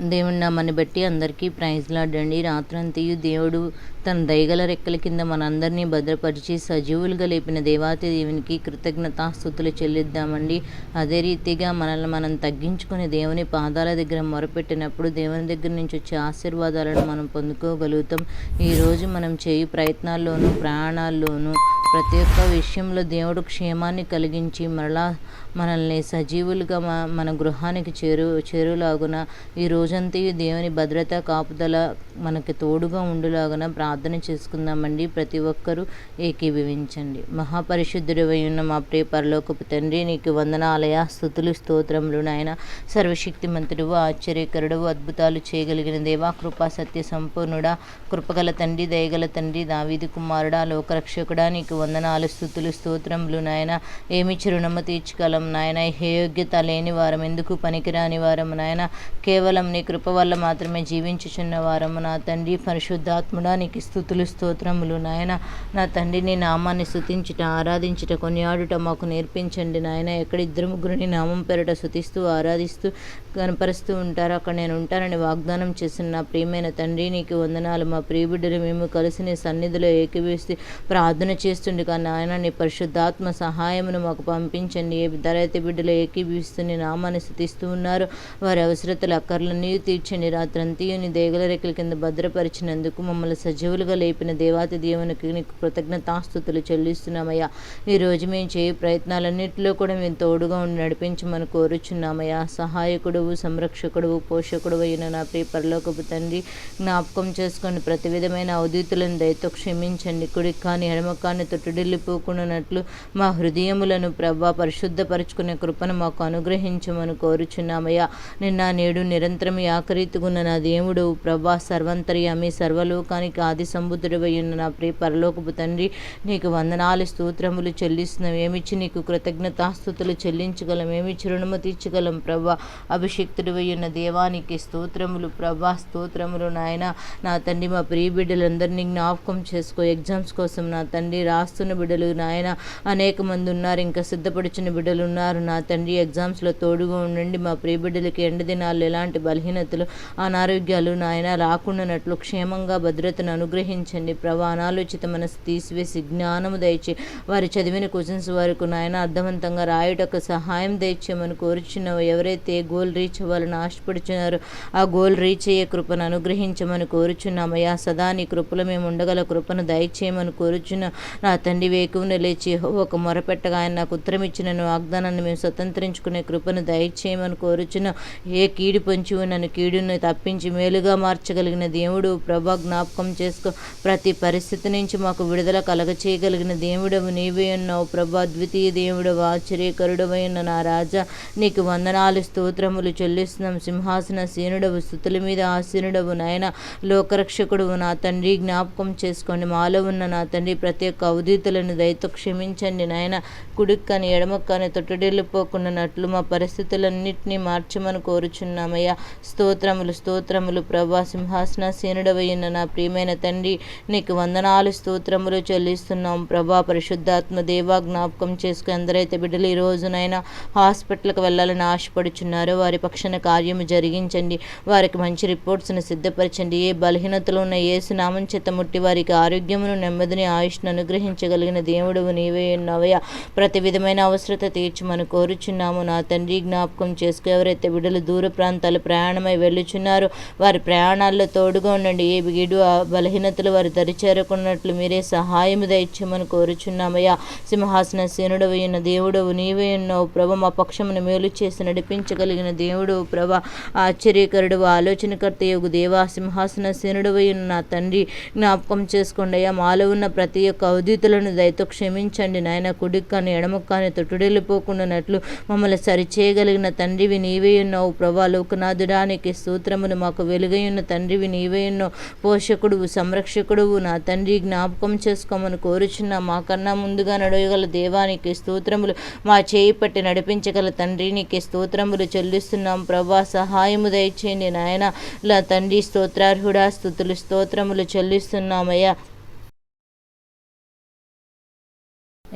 దేవుని నామాన్ని బట్టి అందరికీ ప్రైజ్లాడండి రాత్రంతయు దేవుడు తన దయగల రెక్కల కింద మనందరినీ భద్రపరిచి సజీవులుగా లేపిన దేవాతి దేవునికి కృతజ్ఞతాస్థుతులు చెల్లిద్దామండి. అదే రీతిగా మనల్ని మనం తగ్గించుకొని దేవుని పాదాల దగ్గర మొరపెట్టినప్పుడు దేవుని దగ్గర నుంచి వచ్చే ఆశీర్వాదాలను మనం పొందుకోగలుగుతాం. ఈరోజు మనం చేయు ప్రయత్నాల్లోనూ ప్రయాణాల్లోనూ ప్రతి ఒక్క విషయంలో దేవుడు క్షేమాన్ని కలిగించి మరలా మనల్ని సజీవులుగా మన గృహానికి చేరు చేరులాగున ఈ రోజంతా దేవుని భద్రత కాపుదల మనకి తోడుగా ఉండులాగున ప్రార్థన చేసుకుందామండి. ప్రతి ఒక్కరూ ఏకీభవించండి. మహాపరిశుద్ధుడు ఉన్న మా ప్రియ పరలోకపు తండ్రి నీకు వందనాలయ స్థుతులు స్తోత్రములు నాయన. సర్వశక్తి మంత్రుడు ఆశ్చర్యకరుడు అద్భుతాలు చేయగలిగిన దేవా కృపా సత్య సంపూర్ణుడా కృపగల తండ్రి దయగల తండ్రి దావీది కుమారుడా లోకరక్షకుడా నీకు వందనాలు స్థుతులు స్తోత్రములు నాయన. ఏమి చిరునమ్మ తీర్చగలం నాయన. ఏ యోగ్యత లేని వారం ఎందుకు పనికిరాని వారము నాయన. కేవలం నీ కృప వల్ల మాత్రమే జీవించుచున్న వారము నా తండ్రి. పరిశుద్ధాత్ముడా నీకు స్థుతులు స్తోత్రములు నాయన. నా తండ్రి నీ నామాన్ని స్థుతించుట ఆరాధించుట కొనియాడుట మాకు నేర్పించండి నాయన. ఎక్కడ ఇద్దరు ముగ్గురిని నామం పెరట స్థుతిస్తూ ఆరాధిస్తూ కనపరుస్తూ ఉంటారు అక్కడ నేను ఉంటానని వాగ్దానం చేసిన నా ప్రియమైన తండ్రి నీకు వందనాలు. మా ప్రియబిడ్డలు మేము కలిసి నీ సన్నిధిలో ఏకీవేసి ప్రార్థన చేస్తుండగా నాయన నీ పరిశుద్ధాత్మ సహాయమును మాకు పంపించండి. ఏ విద్యారైతే బిడ్డలు ఏకీభవిస్తున్న నామాన్ని స్థుతిస్తూ ఉన్నారు. వారి అవసరతలు అక్కర్లన్నీ తీర్చండి. రాత్రంతయు నీ దేగల రెక్కల కింద భద్రపరిచినందుకు మమ్మల్ని సజీవులుగా లేపిన దేవాతి దేవునికి నీకు కృతజ్ఞతాస్థుతులు చెల్లిస్తున్నామయ్యా. ఈరోజు మేము చేయ ప్రయత్నాలన్నింటిలో కూడా మేము తోడుగా ఉండి నడిపించమని కోరుచున్నామయ్యా. సహాయకుడువు సంరక్షకుడు పోషకుడు అయిన నా ప్రియ పరలోకపు తండ్రి జ్ఞాపకం చేసుకొని ప్రతి విధమైన అవధీతులను దయతో క్షమించండి. కుడి కానీ ఎడమ కానీ తొట్టుడిల్లిపోకున్నట్లు మా హృదయములను ప్రభా పరిశుద్ధపరుచుకునే కృపను మాకు అనుగ్రహించమని కోరుచున్నామయ్యా. నిన్న నేడు నిరంతరం ఆకరీతుగున్న నా దేవుడు ప్రభా సర్వంతర్యామి సర్వలోకానికి ఆది సంబుద్ధుడు ఉన్న నా ప్రియ పరలోకపు తండ్రి నీకు వందనాలు స్తోత్రములు చెల్లిస్తున్నాం. ఏమిచ్చి నీకు కృతజ్ఞతాస్థుతులు చెల్లించగలం ఏమిచ్చి రుణము తీర్చగలం ప్రభా? అభిషిక్తుడు ఉన్న దేవానికి స్తోత్రములు ప్రభా స్తోత్రములు నాయన. నా తండ్రి మా ప్రియ బిడ్డలందరినీ జ్ఞాపకం చేసుకో ఎగ్జామ్స్ కోసం నా తండ్రి రాస్తున్న బిడ్డలు నాయన అనేక మంది ఉన్నారు. ఇంకా సిద్ధపడిచిన బిడ్డలు ఉన్నారు. నా తండ్రి ఎగ్జామ్స్లో తోడుగా ఉండండి. మా ప్రియ బిడ్డలకి ఎండ దినాలు ఎలాంటి బలహీనతలు అనారోగ్యాలు నాయన రాకుండానట్లు క్షేమంగా భద్రతను అనుగ్రహించండి. ప్రభా అనాలోచిత మనసు తీసివేసి జ్ఞానము దయచి వారి చదివిన క్వశ్చన్స్ వరకు నాయన అర్థవంతంగా రాయుటకు సహాయం దయచేయమని కోరుచున్నావు ఎవరైతే గోల్ రీచ్ అవ్వాలని ఆశపడుచున్నారో ఆ గోల్ రీచ్ అయ్యే కృపను అనుగ్రహించమని కోరుచున్నామయ్యా సదా నీ కృపలో మేము ఉండగల కృపను దయచేయమని కోరుచున్న. నా తండ్రి వేకువును లేచి ఒక మొరపెట్టగా ఆయన నాకు ఉత్తరం వాగ్దానాన్ని మేము స్వతంత్రించుకునే కృపను దయచేయమని కోరుచున్న ఏ కీడు పొంచి నన్ను కీడును తప్పించి మేలుగా మార్చగలిగిన దేవుడు ప్రభా జ్ఞాపకం చేసుకో. ప్రతి పరిస్థితి నుంచి మాకు విడుదల కలగచేయగలిగిన దేవుడవు నీవే ఉన్నావు. ప్రభా ద్వితీయ దేవుడవు ఆశ్చర్యకరుడవై ఉన్న నా రాజా నీకు వందనాలు స్తోత్రములు చెల్లిస్తున్నాం. సింహాసన సీనుడవు స్థుతుల మీద ఆసీనుడవు నాయన లోకరక్షకుడు నా తండ్రి జ్ఞాపకం చేసుకోండి. మాలో ఉన్న నా తండ్రి ప్రతి ఒక్క అవధితులను దయతో క్షమించండి నాయన. కుడిక్కని ఎడమక్కని తొట్టడిల్లిపోకున్నట్లు మా పరిస్థితులన్నింటినీ మార్చమని కోరుచున్నామయ్యా. స్తోత్రములు స్తోత్రములు ప్రభా. సింహాసన సీనుడవయ్యున్న నా ప్రియమైన తండ్రి నీకు వందనాలు స్తోత్రములు చెల్లిస్తున్నాం ప్రభా. పరిశుద్ధాత్మ దేవా జ్ఞాపకం చేసుకుని ఎందరైతే బిడ్డలు ఈ రోజునైనా హాస్పిటల్కి వెళ్ళాలని ఆశపడుచున్నారో. వారి పక్షాన కార్యము జరిగించండి. వారికి మంచి రిపోర్ట్స్ను సిద్ధపరచండి. ఏ బలహీనతలు ఉన్న ఏ సునామం చేత ముట్టి వారికి ఆరోగ్యమును నెమ్మదిని ఆయుష్ను అనుగ్రహించగలిగిన దేవుడు నీవే ఉన్నావయ్యా. ప్రతి విధమైన అవసరత తీర్చమని కోరుచున్నాము. నా తండ్రి జ్ఞాపకం చేసుకు. ఎవరైతే బిడ్డలు దూర ప్రాంతాలు ప్రయాణమై వెళ్ళుచున్నారో వారి ప్రయాణాల్లో తోడుగా ఉండండి. ఏ బిగిడు బలహీనతలు వారు దరిచేరకున్నట్లు మీరే సహాయము దయచ్చమని కోరుచున్నామయ్యా. సింహాసన సేనుడు అయిన దేవుడవు నీవే ఉన్నావు ప్రభ. మా పక్షమును మేలు చేసి నడిపించగలిగిన దేవుడు ప్రభ. ఆశ్చర్యకరుడు ఆలోచనకర్త యోగు దేవా. సింహాసన సేనుడు అయిన నా తండ్రి జ్ఞాపకం చేసుకోండి అయ్యా. మాలో ఉన్న ప్రతి ఒక్క అవధీతులను దయతో క్షమించండి. నాయన కుడికి కానీ ఎడమకు కానీ తొట్టుడెళ్ళిపోకుండానట్లు మమ్మల్ని సరిచేయగలిగిన తండ్రివి నీవే ఉన్నావు. ప్రభా లోకనాథుడానికి సూత్రమును మాకు వెలుగై ఉన్న తండ్రివి నీవే ఉన్నావు. పోషకుడు సంరక్షకుడువు నా తండ్రి జ్ఞాపకం చేసుకోమని కోరుచున్న మాకన్నా ముందుగా నడవగల దేవానికి స్తోత్రములు మా చేయి పట్టి నడిపించగల తండ్రి నీకు స్తోత్రములు చెల్లిస్తున్నాం. ప్రభా సహాయము దయచేయండి నాయన. తండ్రి స్తోత్రార్హుడా స్థుతులు స్తోత్రములు చెల్లిస్తున్నామయ్యా.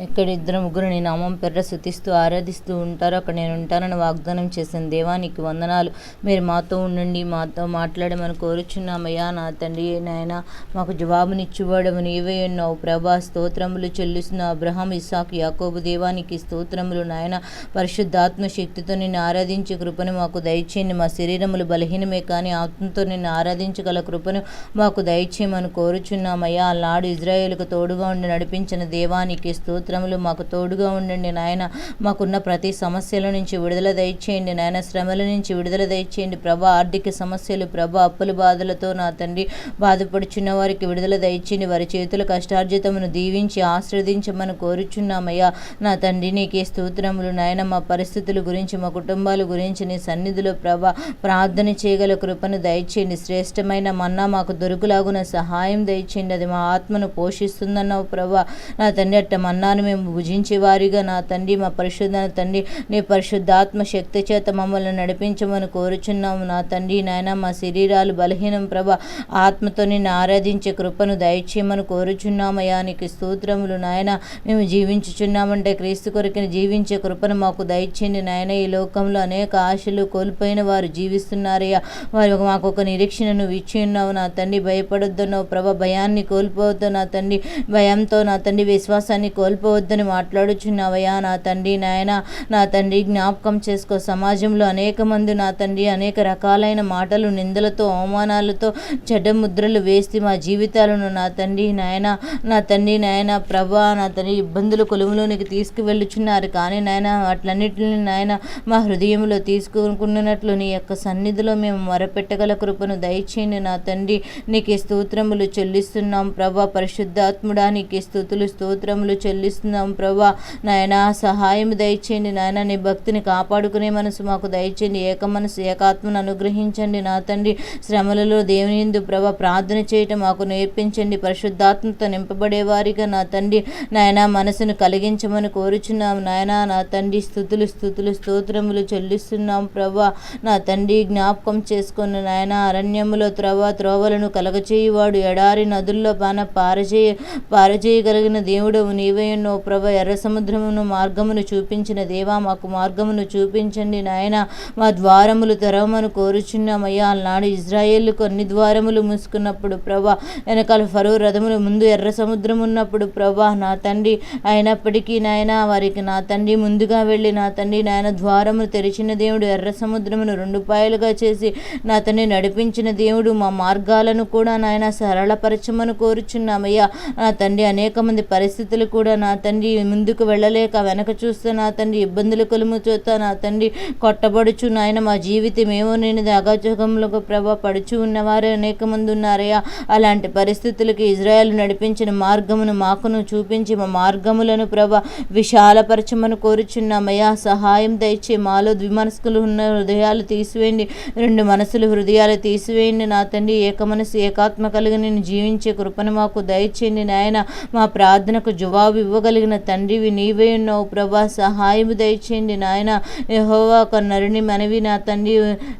ఎక్కడ ఇద్దరు ముగ్గురు నీ నామం పెర్ర శుతిస్తూ ఆరాధిస్తూ ఉంటారో అక్కడ నేను ఉంటానని వాగ్దానం చేసిన దేవా నీకు వందనాలు. మీరు మాతో ఉండండి మాతో మాట్లాడమని కోరుచున్నామయ్యా. నా తండ్రి నాయన మాకు జవాబునిచ్చువాడము నీవే ఉన్నావు ప్రభా స్తోత్రములు చెల్లిస్తున్న అబ్రహాం ఇసాక్ యాకోబు దేవానికి స్తోత్రములు నాయన. పరిశుద్ధాత్మ శక్తితో నిన్ను ఆరాధించే కృపను మాకు దయచేయండి. మా శరీరములు బలహీనమే కానీ ఆత్మతో నిన్ను ఆరాధించగల కృపను మాకు దయచేయమని కోరుచున్నామయ్యా. నాడు ఇజ్రాయేల్కు తోడుగా ఉండి నడిపించిన దేవానికి స్తోత్రములు మాకు తోడుగా ఉండండి నాయన. మాకున్న ప్రతి సమస్యల నుంచి విడుదల దయచేయండి నాయన. శ్రమల నుంచి విడుదల దయచేయండి ప్రభా. ఆర్థిక సమస్యలు ప్రభా అప్పుల బాధలతో నా తండ్రి బాధపడుచున్న వారికి విడుదల దయచేయండి. వారి చేతుల కష్టార్జితమును దీవించి ఆశ్రవదించమని కోరుచున్నామయ్యా. నా తండ్రి నీకే స్తోత్రములు నాయన. మా పరిస్థితుల గురించి మా కుటుంబాల గురించి నీ సన్నిధిలో ప్రభా ప్రార్థన చేయగల కృపను దయచేయండి. శ్రేష్టమైన మన్నా మాకు దొరుకులాగున సహాయం దయచేయండి. అది మా ఆత్మను పోషిస్తుందన్నావు ప్రభా. నా తండ్రి అట్ట మన్నాను మేము భుజించే వారిగా నా తండ్రి మా పరిశుద్ధ తండ్రి నీ పరిశుద్ధాత్మ శక్తి చేత మమ్మల్ని నడిపించమని కోరుచున్నాము. నా తండ్రి నాయన మా శరీరాలు బలహీనం ప్రభ ఆత్మతో నిన్ను ఆరాధించే కృపను దయచేయమని కోరుచున్నామయ్యా. నీకు స్తోత్రములు నాయన. మేము జీవించుచున్నామంటే క్రీస్తు కొరకు జీవించే కృపను మాకు దయచేయండి నాయన. ఈ లోకంలో అనేక ఆశలు కోల్పోయిన వారు జీవిస్తున్నారయ్యా. వారు మాకు ఒక నిరీక్షణను ఇచ్చి ఉన్నావు నా తండ్రి భయపడొద్దన్నావు ప్రభ. భయాన్ని కోల్పోవద్దు నా తండ్రి. భయంతో నా తండ్రి విశ్వాసాన్ని కోల్పో కోల్పోవద్దని మాట్లాడుచున్నావయ్యా. నా తండ్రి నాయన నా తండ్రి జ్ఞాపకం చేసుకో. సమాజంలో అనేక మంది నా తండ్రి అనేక రకాలైన మాటలు నిందలతో అవమానాలతో చెడ్డ ముద్రలు వేసి మా జీవితాలను నా తండ్రి నాయన నా తండ్రి నాయన ప్రభా నా తండ్రి ఇబ్బందులు కొలువులోనికి తీసుకువెళ్ళుచున్నారు. కానీ నాయన వాటిలన్నిటిని నాయన మా హృదయంలో తీసుకున్నట్లు నీ యొక్క సన్నిధిలో మేము మొరపెట్టగల కృపను దయచేయండి. నా తండ్రి నీకు స్తోత్రములు చెల్లిస్తున్నాం. ప్రభా పరిశుద్ధాత్ముడా నీకు స్థుతులు స్తోత్రములు చెల్లిస్తున్నాం. ప్రభా. నాయన సహాయం దయచేయండి. నాయన నీ భక్తిని కాపాడుకునే మనసు మాకు దయచేయండి. ఏక మనసు ఏకాత్మను అనుగ్రహించండి నా తండ్రి. శ్రమలలో దేవుని ఎందు ప్రభా ప్రార్థన చేయటం మాకు నేర్పించండి. పరిశుద్ధాత్మతో నింపబడే వారిగా నా తండ్రి. నాయన మనసును కలిగించమని కోరుచున్నాం. నాయన నా తండ్రి స్థుతులు స్థుతులు స్తోత్రములు చెల్లిస్తున్నాం ప్రభా. నా తండ్రి జ్ఞాపకం చేసుకున్న నాయన అరణ్యములో త్రవ త్రోవలను కలగచేయువాడు. ఎడారి నదుల్లో పాన పారచేయ పారచేయగలిగిన దేవుడవు నీవే ఉన్నో ప్రభ ఎర్ర సముద్రమును మార్గమును చూపించిన దేవా మాకు మార్గమును చూపించండి నాయన. మా ద్వారములు తెరవమని కోరుచున్నామయ్యా. అలనాడు ఇజ్రాయేళ్ళకు అన్ని ద్వారములు మూసుకున్నప్పుడు ప్రభా వెనకాల ఫరో రథములు ముందు ఎర్ర సముద్రం ఉన్నప్పుడు ప్రభా నా తండ్రి అయినప్పటికీ నాయన వారికి నా తండ్రి ముందుగా వెళ్ళి నా తండ్రి నాయన ద్వారమును తెరిచిన దేవుడు ఎర్ర సముద్రమును రెండు పాయలుగా చేసి నా తండ్రి నడిపించిన దేవుడు మా మార్గాలను కూడా నాయన సరళపరచమని కోరుచున్నామయ్యా. నా తండ్రి అనేక మంది పరిస్థితులు కూడా నా నా తండ్రి ముందుకు వెళ్ళలేక వెనక చూస్తే నా తండ్రి ఇబ్బందులు కొలుము చూస్తా నా తండ్రి కొట్టబడుచు. నాయన మా జీవితం ఏమో నేను అగాచకంలో ప్రభా పడుచు ఉన్నవారే అనేక మంది ఉన్నారయ్యా. అలాంటి పరిస్థితులకి ఇజ్రాయెల్ నడిపించిన మార్గమును మాకును చూపించి మా మార్గములను ప్రభ విశాలపరచమని కోరుచున్నామయ్యా. సహాయం దయచే మాలో ద్విమనస్కులు ఉన్న హృదయాలు తీసివేయండి. రెండు మనసులు హృదయాలు తీసివేయండి. నా తండ్రి ఏక మనసు ఏకాత్మ కలిగి నేను జీవించే కృపను మాకు దయచేయండి. నాయన మా ప్రార్థనకు జవాబు ఇవ్వగలిగిన తండ్రివి నీవే ఉన్నావు ప్రభా. సహాయం దయచేయండి నాయన. యహోవా ఒక నరుని మనవి నా తండ్రి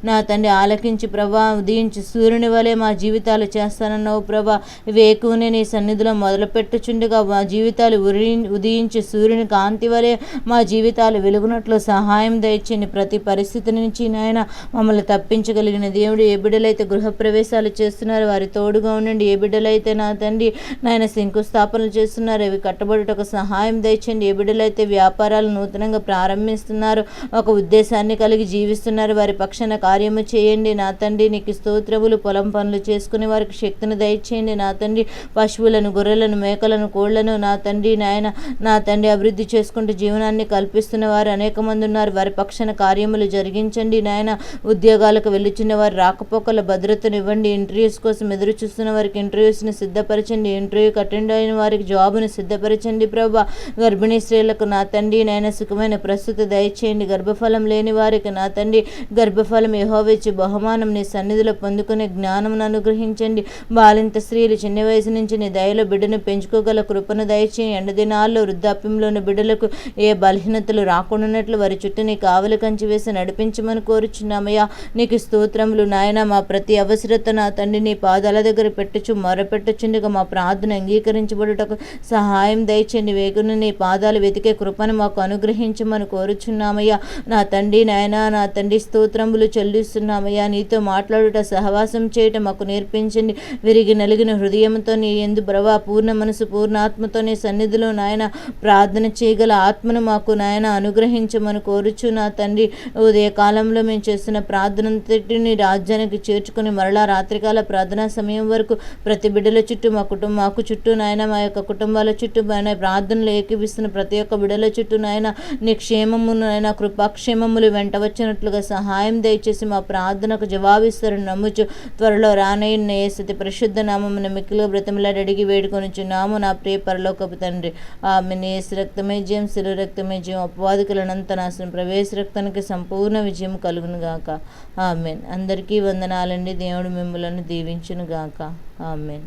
నా తండ్రి ఆలకించి ప్రభా. ఉదయించి సూర్యుని వలె మా జీవితాలు చేస్తానన్నావు ప్రభా. వేకునే నీ సన్నిధిలో మొదలుపెట్టుచుండగా మా జీవితాలు ఉరి ఉదయించి సూర్యుని కాంతి వలె మా జీవితాలు వెలుగునట్లు సహాయం దయచేయండి. ప్రతి పరిస్థితి నుంచి నాయన మమ్మల్ని తప్పించగలిగిన దేవుడు ఏ బిడ్డలైతే గృహప్రవేశాలు చేస్తున్నారు వారి తోడుగా ఉండండి. ఏ బిడ్డలైతే నా తండ్రి నాయన శంకుస్థాపనలు చేస్తున్నారు అవి కట్టబడుటకు సహాయం దయచండి ఏ బిడ్డలైతే వ్యాపారాలు నూతనంగా ప్రారంభిస్తున్నారు ఒక ఉద్దేశాన్ని కలిగి జీవిస్తున్నారు వారి పక్షాన కార్యము చేయండి. నా తండ్రి నీకు స్తోత్రములు పొలం పనులు చేసుకునే వారికి శక్తిని దయచేయండి. నా తండ్రి పశువులను గొర్రెలను మేకలను కోళ్ళను నా తండ్రి నాయన నా తండ్రి అభివృద్ధి చేసుకుంటూ జీవనాన్ని కల్పిస్తున్న వారు అనేక మంది ఉన్నారు. వారి పక్షాన కార్యములు జరిగించండి నాయన. ఉద్యోగాలకు వెళ్ళుచున్న వారు రాకపోకల భద్రతను ఇవ్వండి. ఇంటర్వ్యూస్ కోసం ఎదురు చూస్తున్న వారికి ఇంటర్వ్యూస్ని సిద్ధపరచండి. ఇంటర్వ్యూకి అటెండ్ అయిన వారికి జాబ్ను సిద్ధపరచండి ప్రభా. గర్భిణీ స్త్రీలకు నా తండ్రి నాయన సుఖమైన ప్రస్తుత దయచేయండి. గర్భఫలం లేని వారికి నా తండ్రి గర్భఫలం యహోవిచ్చి బహుమానం నీ సన్నిధిలో పొందుకునే జ్ఞానమును అనుగ్రహించండి. బాలింత స్త్రీలు చిన్న వయసు నుంచి నీ దయలో బిడ్డను పెంచుకోగల కృపను దయచేయండి. ఎండ దినాల్లో వృద్ధాప్యంలోని బిడ్డలకు ఏ బలహీనతలు రాకుండానట్లు వారి చుట్టూ నీ కావలి కంచి వేసి నడిపించమని కోరుచున్నామయ్యా. నీకు స్తోత్రములు నాయన. మా ప్రతి అవసరత నా తండ్రి నీ పాదాల దగ్గర పెట్టచ్చు మొరపెట్టుచుండగా మా ప్రార్థన అంగీకరించబడుటకు సహాయం దయచేయండి. మంది వేగును నీ పాదాలు వెతికే కృపను మాకు అనుగ్రహించమని కోరుచున్నామయ్యా. నా తండ్రి నాయన నా తండ్రి స్తోత్రములు చెల్లిస్తున్నామయ్యా. నీతో మాట్లాడుట సహవాసం చేయటం మాకు నేర్పించండి. విరిగి నలిగిన హృదయంతో నీ ఎందు బ్రవా పూర్ణ మనసు పూర్ణాత్మతో నీ సన్నిధిలో నాయన ప్రార్థన చేయగల ఆత్మను మాకు నాయన అనుగ్రహించమని కోరుచు నా తండ్రి. ఉదయ కాలంలో మేము చేస్తున్న ప్రార్థనంతటిని రాజ్యానికి చేర్చుకుని మరలా రాత్రికాల ప్రార్థనా సమయం వరకు ప్రతి బిడ్డల చుట్టూ మా కుటుంబ మాకు చుట్టూ నాయన మా యొక్క కుటుంబాల చుట్టూ నాయన ప్రార్థనలు ఏకీవిస్తున్న ప్రతి ఒక్క బిడల చుట్టూ నాయన నీ క్షేమమును నాయన కృపాక్షేమములు వెంట వచ్చినట్లుగా సహాయం దయచేసి మా ప్రార్థనకు జవాబిస్తారని నమ్ముచు త్వరలో రానయ్య ఏసతి పరిశుద్ధ నామమున మిక్కిలో బ్రతములాడి అడిగి వేడుకొనిచున్నాము. నా ప్రియ పరలోకపు తండ్రి ఆమె ఏసు రక్తమే జయం శిలు రక్తమే జయం అపవాదికులనంత నాశనం ప్రవేశ రక్తానికి సంపూర్ణ విజయం కలుగును గాక. ఆమెన్. అందరికీ వందనాలండి. దేవుడు మిమ్మలను దీవించును గాక. ఆమెన్.